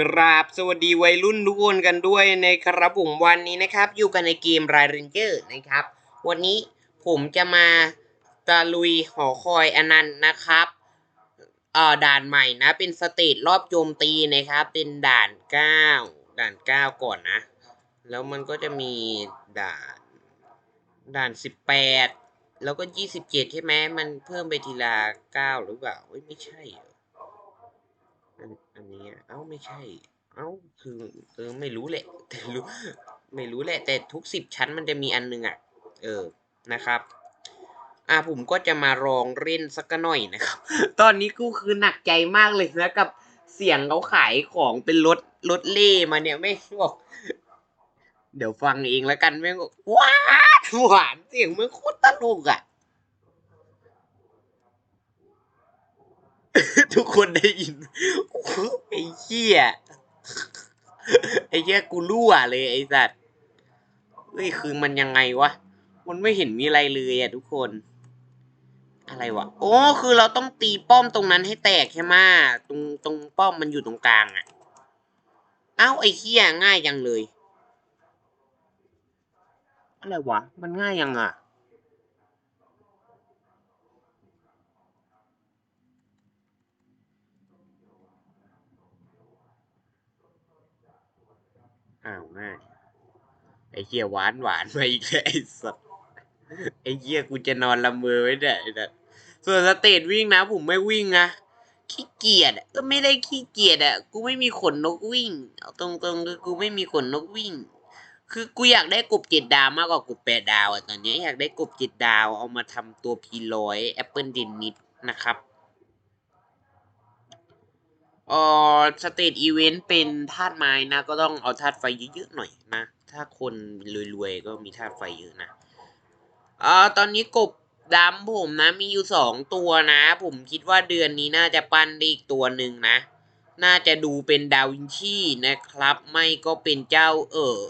กราบสวัสดีวัยรุ่นทุกคนกันด้วยนะครับผมวันนี้นะครับ อยู่กันในเกมไรเรนเจอร์นะครับ วันนี้ผมจะมาตะลุยหอคอยอนันต์นะครับเอ่อด่านใหม่นะ เป็นสเตจรอบโจมตีนะครับ เป็นด่านเก้าด่านเก้าก่อนนะ แล้วมันก็จะมีด่าน ด่านสิบแปดแล้วก็ยี่สิบเจ็ดใช่ไหมมันเพิ่มไปทีละเก้าหรือเปล่าไม่ใช่เหรอ อันอันนี้เอ้าไม่ใช่ เอ้าคือเออไม่รู้แหละแต่รู้ไม่รู้แหละ แต่ทุกสิบชั้นมันจะมีอันหนึงอะ เออนะครับ อ่าผมก็จะมาลองเล่นสักหน่อยนะครับ ตอนนี้กูคือหนักใจมากเลยนะกับเสียงเขาขายของเป็นรถรถเล่มาเนี่ยไม่บอกเดี๋ยวฟังเองแล้วกันแม่งบอกว้าหวานเสียงมันโคตรตลกอะ ทุกคนได้ยินโอ้โหไอ้เหี้ยไอ้เหี้ยกูรั่วเลยไอ้สัตว์เฮ้ยคือมันยังไงวะ มันไม่เห็นมีอะไรเลยอะทุกคน อะไรวะ โอ้คือเราต้องตีป้อมตรงนั้นให้แตกใช่ไหมตรงตรงป้อมมันอยู่ตรงกลางอะเอ้าไอ้เหี้ยง่ายยังเลย อะไรวะ มันง่ายยังอะ อ้าวง่าไอ้เหี้ยหวานหวานมาอีกแล้วไอ้สัสไอ้เหี้ยกูจะนอนละเมอไว้เนี่ยไอ้สัสส่วนสเตจวิ่งนะ ผมไม่วิ่งนะขี้เกียจก็ไม่ได้ขี้เกียจอะ กูไม่มีขนนกวิ่งเอาตรงๆคือกูไม่มีขนนกวิ่ง คือกูอยากได้กบเจ็ดดาวมากกว่ากบแปดดาวอะตอนนี้อยากได้กบเจ็ดดาวเอามาทำตัวพีร้อยแอปเปิลเดนนิดนะครับ เออสเตจอีเวนต์เป็นธาตุไม้นะ ก็ต้องเอาธาตุไฟเยอะๆหน่อยนะ ถ้าคนรวยๆ ก็มีธาตุไฟเยอะนะเออตอนนี้กบดำผมนะ มีอยู่สองตัวนะ ผมคิดว่าเดือนนี้น่าจะปั้นได้อีกตัวหนึ่งนะ น่าจะดูเป็นดาวินชีนะครับ ไม่ก็เป็นเจ้าเออ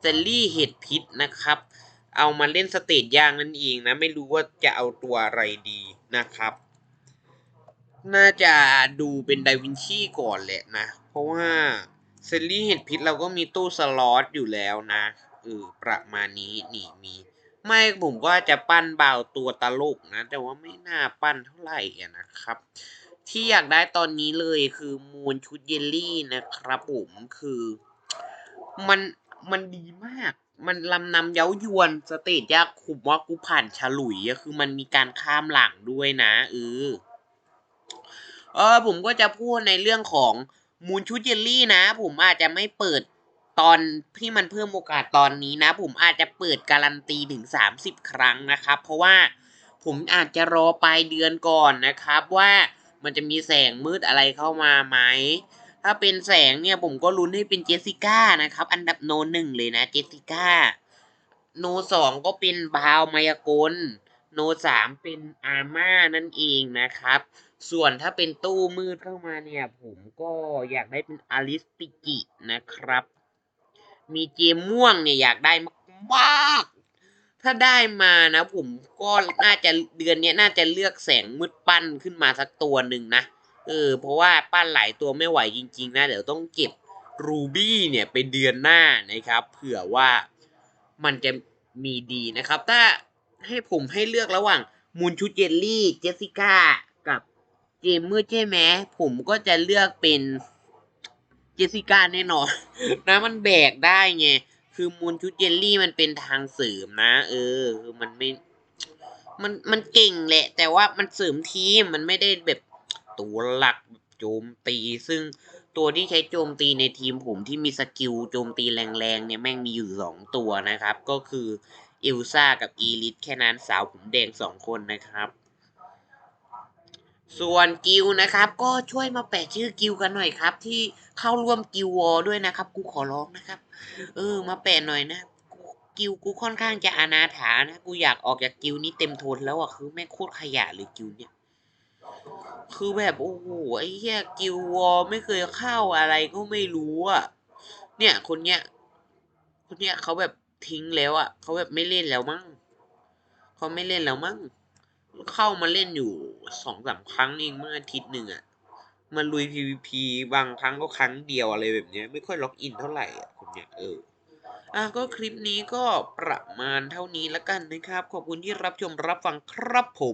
เซลลี่เห็ดพิษนะครับ เอามาเล่นสเตจย่างนั่นเองนะ ไม่รู้ว่าจะเอาตัวอะไรดีนะครับ น่าจะดูเป็นไดวินชีก่อนแหละนะ เพราะว่าเซลลี่เห็ดพิษเราก็มีตู้สล็อตอยู่แล้วนะเออประมาณนี้นี่มี ไม่ผมก็จะปั้นเบาตัวตลกนะ แต่ว่าไม่น่าปั้นเท่าไหร่นะครับ ที่อยากได้ตอนนี้เลยคือมูลชุดเยลลี่นะครับผมคือ มันมันดีมาก มันลำนำเย้ายวนสเตจยากคุมว่ากูผ่านฉลุยคือมันมีการข้ามหลังด้วยนะเออ เออผมก็จะพูดในเรื่องของมูลชุดเยลลี่นะ ผมอาจจะไม่เปิดตอนที่มันเพิ่มโอกาสตอนนี้นะ ผมอาจจะเปิดการันตีถึง 30 ครั้งนะครับ เพราะว่าผมอาจจะรอปลายเดือนก่อนนะครับว่ามันจะมีแสงมืดอะไรเข้ามาไหม ถ้าเป็นแสงเนี่ยผมก็ลุ้นให้เป็นเจสสิก้านะครับ อันดับโนหนึ่งเลยนะเจสสิก้า โนสองก็เป็นบาวมายากล โนสามเป็นอาม่านั่นเองนะครับ ส่วนถ้าเป็นตู้มืดเข้ามาเนี่ย ผมก็อยากได้เป็นอลิสติกินะครับ มีเจมม่วงเนี่ยอยากได้มากๆ ถ้าได้มานะผมก็น่าจะเดือนนี้น่าจะเลือกแสงมืดปั้นขึ้นมาสักตัวหนึ่งนะเออเพราะว่าปั้นหลายตัวไม่ไหวจริง ๆ นะ เดี๋ยวต้องเก็บรูบี้เนี่ยไปเดือนหน้านะครับ เผื่อว่ามันจะมีดีนะครับ ถ้า ให้ผมให้เลือกระหว่างมูลชุดเยลลี่ เจสสิก้า กับเจมเมืดใช่ไหมผมก็จะเลือกเป็นเจสสิก้าแน่นอน นะมันแบกได้ไง คือมูลชุดเยลลี่มันเป็นทางเสริมนะ เออ คือมันไม่ มันมันเก่งแหละ แต่ว่ามันเสริมทีมมันไม่ได้แบบตัวหลักโจมตี ซึ่งตัวที่ใช้โจมตีในทีมผมที่มีสกิลโจมตีแรงๆเนี่ยแม่งมีอยู่สองตัวนะครับ ก็คือ อิลซ่ากับอีลิทแค่นั้นสาวผมแดงสองคนนะครับ ส่วนกิลนะครับ ก็ช่วยมาแปะชื่อกิลกันหน่อยครับ ที่เข้าร่วมกิลวอลด้วยนะครับ กูขอร้องนะครับ เออ มาแปะหน่อยนะกิลกูค่อนข้างจะอนาถานะกูอยากออกจากกิลนี้เต็มทนแล้วอะคือแม่งโคตรขยะเลยกิลเนี่ย คือแบบโอ้โหไอ้เหี้ยกิลวอลไม่เคยเข้าอะไรก็ไม่รู้อะเนี่ย คนเนี้ยคนเนี้ยเขาแบบ ทิ้งแล้วอะเขาแบบไม่เล่นแล้วมั้งเขาไม่เล่นแล้วมั้งเข้ามาเล่นอยู่สองสามครั้งเองเมื่ออาทิตย์หนึ่งอะมาลุย PVP บางครั้งก็ครั้งเดียวอะไรแบบเนี้ย ไม่ค่อยล็อกอินเท่าไหร่อะคนเนี้ยเอออะก็คลิปนี้ก็ประมาณเท่านี้แล้วกันนะครับ ขอบคุณที่รับชมรับฟังครับผม